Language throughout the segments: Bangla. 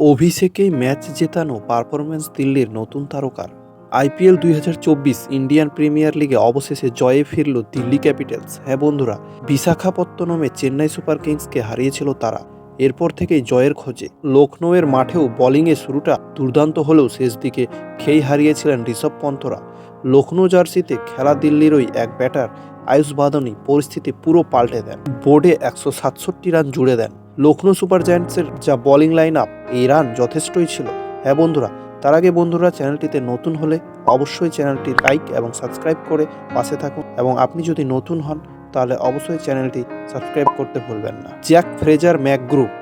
অভিষেকেই ম্যাচ জেতানো পারফরম্যান্স দিল্লির নতুন তারকার আইপিএল দুই হাজার চব্বিশ ইন্ডিয়ান প্রিমিয়ার লিগে অবশেষে জয়ে ফিরল দিল্লি ক্যাপিটালস। হ্যাঁ বন্ধুরা, বিশাখাপত্তনমে চেন্নাই সুপার কিংসকে হারিয়েছিল তারা। এরপর থেকেই জয়ের খোঁজে। লখনৌয়ের মাঠেও বোলিংয়ে শুরুটা দুর্দান্ত হলেও শেষ দিকে খেই হারিয়েছিলেন ঋষভ পন্থরা। লখনৌ জার্সিতে খেলা দিল্লির ওই এক ব্যাটার আয়ুষ বাদনী পরিস্থিতি পুরো পাল্টে দেন। বোর্ডে একশো সাতষট্টি রান জুড়ে দেন। লখনৌ সুপার জায়ান্টসের যা বোলিং লাইন আপ এই রান যথেষ্টই ছিল। হ্যাঁ বন্ধুরা, তার আগে বন্ধুরা চ্যানেলটিতে নতুন হলে অবশ্যই চ্যানেলটি লাইক এবং সাবস্ক্রাইব করে পাশে থাকুন। এবং আপনি যদি নতুন হন, তাহলে অবশ্যই চ্যানেলটি সাবস্ক্রাইব করতে ভুলবেন না। জ্যাক ফ্রেজার ম্যাকগ্রুক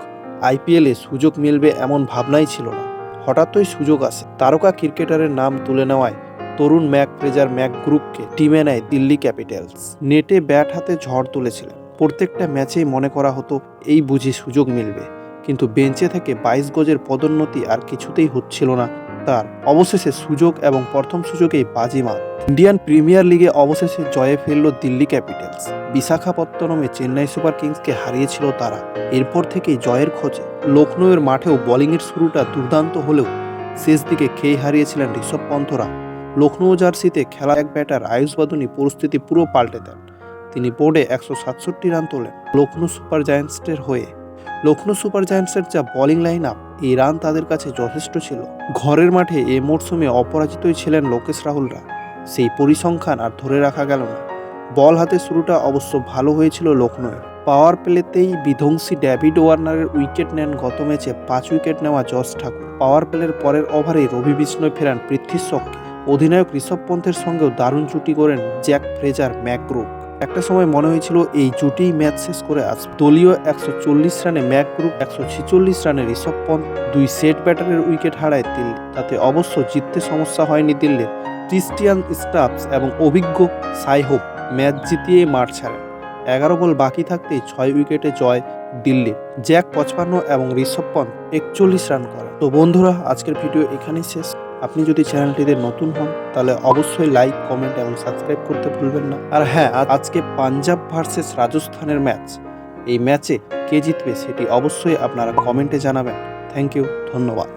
আইপিএলে সুযোগ মিলবে এমন ভাবনাই ছিল না। হঠাৎই সুযোগ আসে। তারকা ক্রিকেটারের নাম তুলে নেওয়ায় তরুণ ম্যাক ফ্রেজার ম্যাকগ্রুককে টিমে নেয় দিল্লি ক্যাপিটালস। নেটে ব্যাট হাতে ঝড় তুলেছিলেন। প্রত্যেকটা ম্যাচেই মনে করা হতো, এই বুঝি সুযোগ মিলবে। কিন্তু বেঞ্চে থেকে বাইশ গজের পদোন্নতি আর কিছুতেই হচ্ছিল না। তার অবশেষে সুযোগ এবং প্রথম সুযোগেই বাজিমাত। ইন্ডিয়ান প্রিমিয়ার লিগে অবশেষে জয়ে ফিরল দিল্লি ক্যাপিটালস। বিশাখাপত্তনমে চেন্নাই সুপার কিংসকে হারিয়েছিল তারা। এরপর থেকেই জয়ের খোঁজে। লখনৌয়ের মাঠেও বোলিংয়ের শুরুটা দুর্দান্ত হলেও শেষ দিকে খেয়ে হারিয়েছিলেন ঋষভ পন্থরা। লখনৌ জার্সিতে খেলা এক ব্যাটার আয়ুষ বাদনী পরিস্থিতি পুরো পাল্টে দেন। তিনি বোর্ডে একশো সাতষট্টি রান তোলেন। লখনৌ সুপার জায়ান্টসের হয়ে। লখনৌ সুপার জায়ান্টসের যা বোলিং লাইন আপ এই রান তাদের কাছে যথেষ্ট ছিল। ঘরের মাঠে এ মরশুমে অপরাজিতই ছিলেন লোকেশ রাহুলরা। সেই পরিসংখ্যান আর ধরে রাখা গেল না। বল হাতে শুরুটা অবশ্য ভালো হয়েছিল লখনৌয়ের পাওয়ার প্লেতেই বিধ্বংসী ড্যাভিড ওয়ার্নারের উইকেট নেন গত ম্যাচে পাঁচ উইকেট নেওয়া জর্জ ঠাকুর। পাওয়ার প্লের পরের ওভারেই রবি বিষ্ণয় ফেরান পৃথ্বী শককে অধিনায়ক ঋষভ পন্থের সঙ্গেও দারুণ জুটি করেন জ্যাক ফ্রেজার ম্যাকগ্রুপ একটা সময় মনে হয়েছিল এই জুটিই ম্যাচ শেষ করে আসবে দলীয় একশো চল্লিশ রানে ম্যাক গ্রুপ একশো ছিচল্লিশ রানে ঋষভ পন্থ দুই সেট ব্যাটারের উইকেট হারায় দিল্লি। তাতে অবশ্য জিততে সমস্যা হয়নি দিল্লির। ক্রিস্টিয়ান স্টাফস এবং অভিজ্ঞ সাইহোপ ম্যাচ জিতিয়ে মাঠ ছাড়েন। এগারো বল বাকি থাকতেই ছয় উইকেটে জয় দিল্লির জ্যাক পঁচপান্ন এবং ঋষভ পন্থ একচল্লিশ রান করেন। তো বন্ধুরা, আজকের ভিডিও এখানেই শেষ। আপনি যদি চ্যানেলটিতে নতুন হন, তাহলে অবশ্যই লাইক কমেন্ট এবং সাবস্ক্রাইব করতে ভুলবেন না। আর হ্যাঁ আজ- আজকে পাঞ্জাব ভার্সেস রাজস্থানের ম্যাচ এই ম্যাচে কে জিতবে সেটি অবশ্যই আপনারা কমেন্টে জানাবেন। থ্যাংক ইউ ধন্যবাদ।